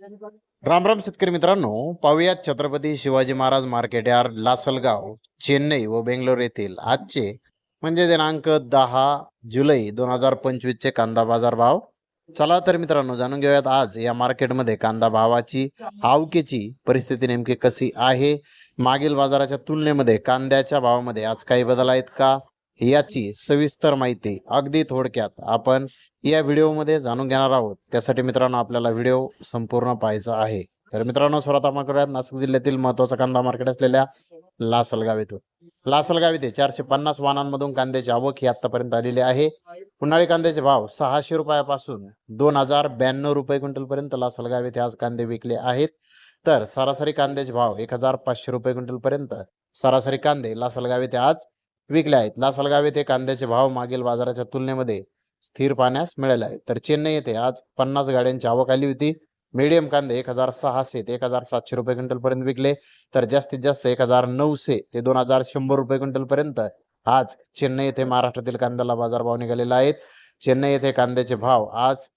राम राम शेतकरी मित्रांनो पाहुयात छत्रपती शिवाजी महाराज मार्केट यार्ड लासलगाव चेन्नई व बेंगलोर येथील आजचे म्हणजे दिनांक दहा जुलै दोन हजार पंचवीसचे कांदा बाजार भाव. चला तर मित्रांनो जाणून घेऊयात आज या मार्केटमध्ये कांदा भावाची आवकेची परिस्थिती नेमकी कशी आहे? मागील बाजाराच्या तुलनेमध्ये कांद्याच्या भावामध्ये आज काही बदल आहेत का? याची सविस्तर माहिती अगदी थोडक्यात आपण या व्हिडिओमध्ये जाणून घेणार आहोत. त्यासाठी मित्रांनो आपल्याला व्हिडिओ संपूर्ण पाहायचा आहे. तर मित्रांनो स्वरात आपण करूयात. नाशिक जिल्ह्यातील महत्त्वाचा कांदा मार्केट असलेल्या लासलगाव येथून लासलगाव येथे चारशे पन्नास वाहनांमधून कांद्याची आवक ही आतापर्यंत आलेली आहे. उन्हाळी कांद्याचे भाव सहाशे रुपयापासून दोन हजार ब्याण्णव रुपये क्विंटल पर्यंत लासलगाव येथे आज कांदे विकले आहेत. तर सरासरी कांद्याचे भाव एक हजार पाचशे रुपये क्विंटल पर्यंत सरासरी कांदे लासलगाव येथे आज विकले आहेत. लासलगाव येथे कांद्याचे भाव मागील बाजाराच्या तुलनेमध्ये स्थिर पाहण्यास मिळाले आहे तर चेन्नई येथे आज पन्नास गाड्यांची आवक आली होती. मीडियम कांदे एक हजार सहाशे ते एक हजार सातशे रुपये क्विंटल पर्यंत विकले. तर जास्तीत जास्त एक हजार नऊशे ते दोन हजार शंभर रुपये क्विंटल पर्यंत आज चेन्नई येथे महाराष्ट्रातील कांद्याला बाजारभाव निघालेला आहेत चेन्नई येथे कांद्याचे भाव आज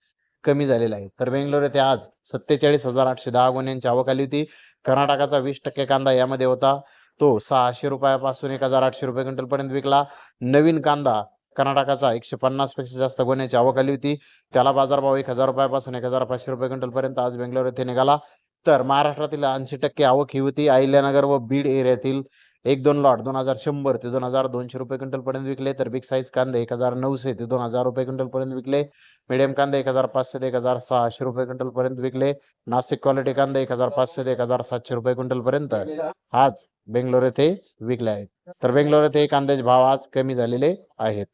कमी झालेले आहेत. तर बेंगलोर येथे आज सत्तेचाळीस हजार आठशे दहा गुन्ह्यांची आवक आली होती. कर्नाटकाचा वीस टक्के कांदा यामध्ये होता. तो सहाशे रुपयापासून एक हजार आठशे रुपये क्विंटल पर्यंत विकला. नवीन कांदा कर्नाटकाचा एकशे पन्नासपेक्षा जास्त गुन्ह्याची आवक आली होती. त्याला बाजारभाव एक हजार रुपयापासून एक हजार पाचशे रुपये क्विंटल पर्यंत आज बेंगलोर येथे निघाला. तर महाराष्ट्रातील ऐंशी टक्के आवक ही होती. अहिल्यानगर व बीड एरियातील एक दोन लॉट दोन हजार शंभर ते दोन हजार दोनशे रुपये क्विंटल पर्यंत विकले तर बिग साईज कांदे एक हजार नऊशे ते दोन हजार रुपये क्विंटल पर्यंत विकले. मिडियम कांदे एक हजार पाचशे ते एक हजार सहाशे रुपये क्विंटल पर्यंत विकले. नाशिक क्वालिटी कांदे एक हजार पाचशे ते एक हजार सातशे रुपये क्विंटल पर्यंत आज बेंगलोर येथे विकले आहेत. तर बेंगलोर येथे कांद्याचे भाव आज कमी झालेले आहेत.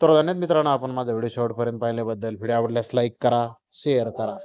तर धन्यवाद मित्रांनो आपण माझा व्हिडिओ शेवटपर्यंत पाहिल्याबद्दल. व्हिडिओ आवडल्यास लाईक करा शेअर करा.